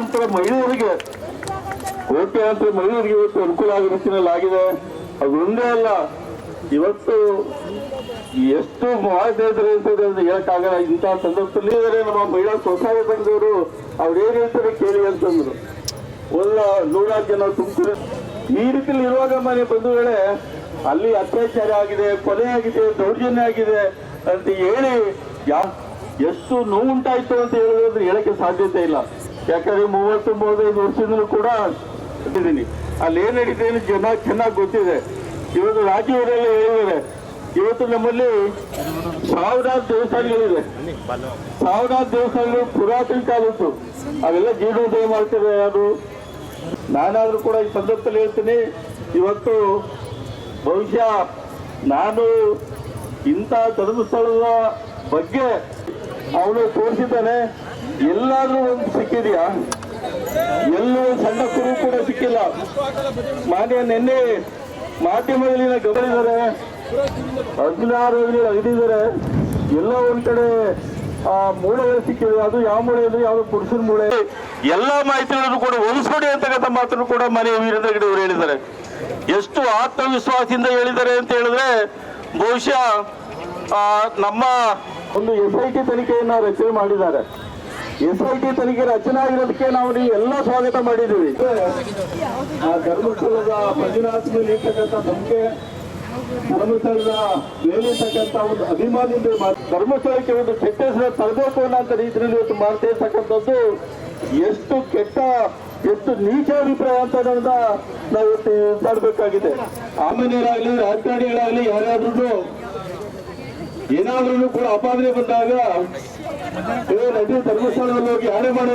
ಕೋಟ್ಯಾಂತರ ಮಹಿಳೆಯರಿಗೆ ಕೋಟ್ಯಾಂತರ ಮಹಿಳೆಯರಿಗೆ ಇವತ್ತು ಅನುಕೂಲ ಆಗೋ ರೀತಿಯಲ್ಲಿ ಆಗಿದೆ. ಅದೊಂದೇ ಅಲ್ಲ, ಇವತ್ತು ಎಷ್ಟು ಇದ್ದಾರೆ ಅಂತ ಹೇಳಿ ಹೇಳಕ್ಕಾಗಲ್ಲ. ಇಂತಹ ಸಂದರ್ಭದಲ್ಲಿ ನಮ್ಮ ಮಹಿಳಾ ಸ್ವಸಹಾಯ ಸಂಘದವರು. ಅವ್ರು ಏನ್ ಹೇಳ್ತಾರೆ ಕೇಳಿ ಅಂತಂದ್ರು ಒಳ್ಳ ನೂರಾರು ಜನ ತುಮಕೂರು ಈ ರೀತಿಯಲ್ಲಿ ಇರುವಾಗ ಮನೆ ಬಂಧುಗಳೇ ಅಲ್ಲಿ ಅತ್ಯಾಚಾರ ಆಗಿದೆ, ಕೊಲೆ ಆಗಿದೆ, ದೌರ್ಜನ್ಯ ಆಗಿದೆ ಅಂತ ಹೇಳಿ ಯಾ ಎಷ್ಟು ನೋವುಂಟಾಯ್ತು ಅಂತ ಹೇಳಿದ್ರೆ ಹೇಳಕ್ಕೆ ಸಾಧ್ಯತೆ ಇಲ್ಲ. ಯಾಕಂದ್ರೆ ಮೂವತ್ತು ಮೂವತ್ತೈದು ವರ್ಷದಿಂದಲೂ ಕೂಡ ಇದ್ದೀನಿ. ಅಲ್ಲಿ ಏನ್ ನಡೀತಿದೆ ಅಂತ ಜನ ಚೆನ್ನಾಗಿ ಗೊತ್ತಿದೆ. ಇವತ್ತು ರಾಜ್ಯವರೆಲ್ಲ ಹೇಳಿದ್ದಾರೆ. ಇವತ್ತು ನಮ್ಮಲ್ಲಿ ಸಾವಿರಾರು ದೇವಸ್ಥಾನಗಳಿದೆ ಸಾವಿರಾರು ದೇವಸ್ಥಾನಗಳು ಪುರಾತನ ಕಾಲದ್ದು ಅವೆಲ್ಲ ಜೀರ್ಣೋದಯ ಮಾಡ್ತಾರೆ ಯಾರು? ನಾನಾದ್ರೂ ಕೂಡ ಈ ಸಂದರ್ಭದಲ್ಲಿ ಹೇಳ್ತೀನಿ. ಇವತ್ತು ಬಹುಶಃ ನಾನು ಇಂಥ ಧರ್ಮಸ್ಥಳದ ಬಗ್ಗೆ ಅವನು ತೋರಿಸಿದ್ದಾನೆ. ಎಲ್ಲಾದ್ರೂ ಒಂದು ಸಿಕ್ಕಿದೆಯಾ? ಎಲ್ಲೂ ಸಣ್ಣ ಕುರು ಕೂಡ ಸಿಕ್ಕಿಲ್ಲ. ಮಾನ್ಯ ನಿನ್ನೆ ಮಾಧ್ಯಮದಲ್ಲಿ ಗಮನಿಸಿದರೆ, ಹದಿನಾರು ಅಗದಿದ್ದಾರೆ ಎಲ್ಲ ಒಂದ್ ಕಡೆ, ಆ, ಮೂಳೆಗಳು ಸಿಕ್ಕಿದೆ ಅದು ಯಾವ ಮೂಳೆ ಇದೆ ಯಾವ್ದು ಪುರುಷನ ಮೂಳೆ. ಎಲ್ಲಾ ಮಾಹಿತಿಗಳನ್ನು ಕೂಡ ಹೊಲಿಸ್ಕೊಡಿ ಅಂತಕ್ಕಂಥ ಮಾತನ್ನು ಕೂಡ ಮನೆ ವೀರೇಂದ್ರ ಗಡಿ ಅವರು ಹೇಳಿದ್ದಾರೆ. ಎಷ್ಟು ಆತ್ಮವಿಶ್ವಾಸದಿಂದ ಹೇಳಿದ್ದಾರೆ ಅಂತ ಹೇಳಿದ್ರೆ, ಬಹುಶಃ ನಮ್ಮ ಒಂದು ಎಸ್ ಐ ಟಿ ತನಿಖೆಯನ್ನು ರಚನೆ ಮಾಡಿದ್ದಾರೆ. ಎಸ್ ಐ ಟಿ ತನಿಖೆ ರಚನೆ ಆಗಿರೋದಕ್ಕೆ ನಾವು ನೀವು ಎಲ್ಲ ಸ್ವಾಗತ ಮಾಡಿದ್ದೀವಿ ಆ ಧರ್ಮಸ್ಥಳದ ಮಂಜುನಾಥ ಮೇಲೆ ಇರ್ತಕ್ಕಂಥ ನಂಬಿಕೆ ಧರ್ಮಸ್ಥಳದ ಮೇಲಿರ್ತಕ್ಕಂಥ ಒಂದು ಅಭಿಮಾನಿಯಿಂದ ಧರ್ಮಸ್ಥಳಕ್ಕೆ ಒಂದು ಕೆಟ್ಟ ಹೆಸರು ತರಬೇಕು ಅನ್ನೋ ರೀತಿಯಲ್ಲಿ ಇವತ್ತು ಮಾಡ್ತಾ ಇರ್ತಕ್ಕಂಥದ್ದು ಎಷ್ಟು ಕೆಟ್ಟ ಎಷ್ಟು ನೀಚ ಅಭಿಪ್ರಾಯ ಅಂತ ನನ್ನ ನಾವು ಇವತ್ತು ಆಮೇಲೆ ಸಾಮಾನ್ಯರಾಗಲಿ ರಾಜಕಾರಣಿಗಳಾಗಲಿ ಯಾರಾದ್ರೂ ಏನಾದ್ರೂ ಕೂಡ ಅಪಾದನೆ ಬಂದಾಗ ನದಿ ಹೋಗಿ ಆಡೆ ಮಾಡೋ